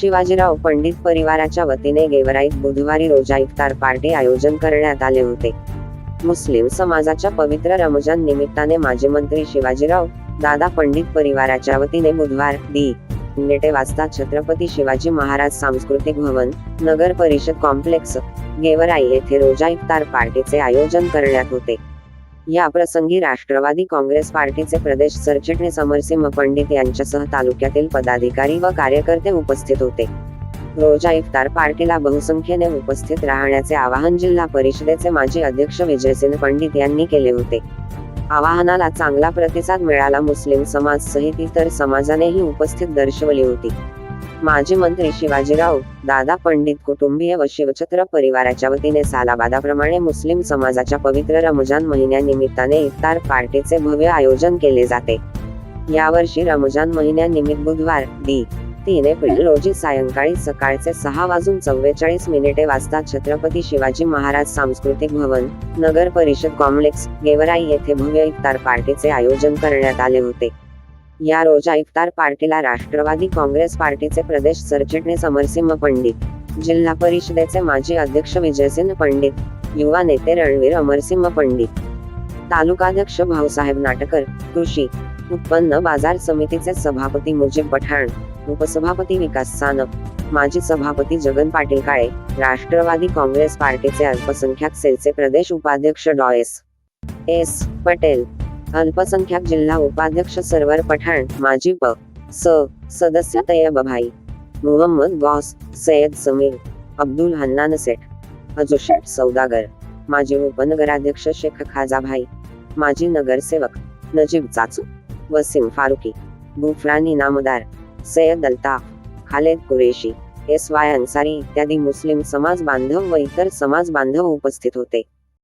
शिवाजीराव पंडित परिवाराच्या वतीने गेवराईत बुधवारी रोजा इफ्तार पार्टी आयोजन करण्यात आले होते. मुस्लिम समाजाच्या पवित्र रमजान निमित्ताने माजी मंत्री शिवाजीराव दादा पंडित परिवाराच्या वतीने बुधवार दी नेटे वाजता छत्रपती शिवाजी महाराज सांस्कृतिक भवन नगर परिषद कॉम्प्लेक्स गेवराई येथे रोजा इफ्तार पार्टीचे आयोजन करण्यात होते. या प्रसंगी राष्ट्रवादी काँग्रेस पार्टीचे प्रदेश सरचिटणीस अमरसिंह पंडित यांच्यासह तालुक्यातील पदाधिकारी व कार्यकर्ते उपस्थित होते. रोजा इफ्तार पार्टीला बहुसंख्येने उपस्थित राहण्याचे आवाहन जिल्हा परिषदेचे माजी अध्यक्ष विजयसिंह पंडित यांनी केले होते. आवाहनाला चांगला प्रतिसाद मिळाला मुस्लिम समाज सहित इतर समाजानेही उपस्थित दर्शवली होती. माजी मंत्री शिवाजीराव दादा पंडित कुटुंबीय व शिवछत्र परिवाराच्या वतीने सालाबादाप्रमाणे मुस्लिम समाजाच्या पवित्र रमजान महिन्यानिमित्ताने इफ्तार पार्टीचे भव्य आयोजन केले जाते. यावर्षी रमजान महिन्यानिमित्त बुधवार दी तीन एप्रिल रोजी सायंकाळी सकाळचे सहा वाजून चव्वेचाळीस मिनिटे वाजता छत्रपती शिवाजी महाराज सांस्कृतिक भवन नगर परिषद कॉम्प्लेक्स गेवराई येथे भव्य इफ्तार पार्टीचे आयोजन करण्यात आले होते. या रोजा इफ्तार पार्टीला राष्ट्रवादी काँग्रेस पार्टीचे प्रदेश सरचिटणीस अमरसिंह पंडित जिल्हा परिषदेचे माजी अध्यक्ष विजयसिंह पंडित युवा नेते रणवीर अमरसिंह पंडित तालुकाध्यक्ष भाऊसाहेब नाटकर कृषी उत्पन्न बाजार समितीचे सभापती मुजीब पठाण उपसभापती विकास सानप माजी सभापती जगन पाटील काळे राष्ट्रवादी काँग्रेस पार्टीचे अल्पसंख्याक सेलचे प्रदेश उपाध्यक्ष डॉ एस एस पटेल अल्पसंख्याक जिल्हा उपाध्यक्ष सरवर पठाण माजी प. स. सदस्य तय्यबभाई मुहम्मद गॉस सय्यद समीर अब्दुल हन्नान सेठ. अजुशेठ सौदागर. माजी उपनगराध्यक्ष शेख खाजाभाई. माजी नगरसेवक नजीब चाचू. वसीम फारुकी. गुफरान इनामदार सय्यद अल्ताफ. खालेद कुरेशी एस वाय अन्सारी इत्यादी मुस्लिम समाज बांधव व इतर समाज बांधव उपस्थित होते.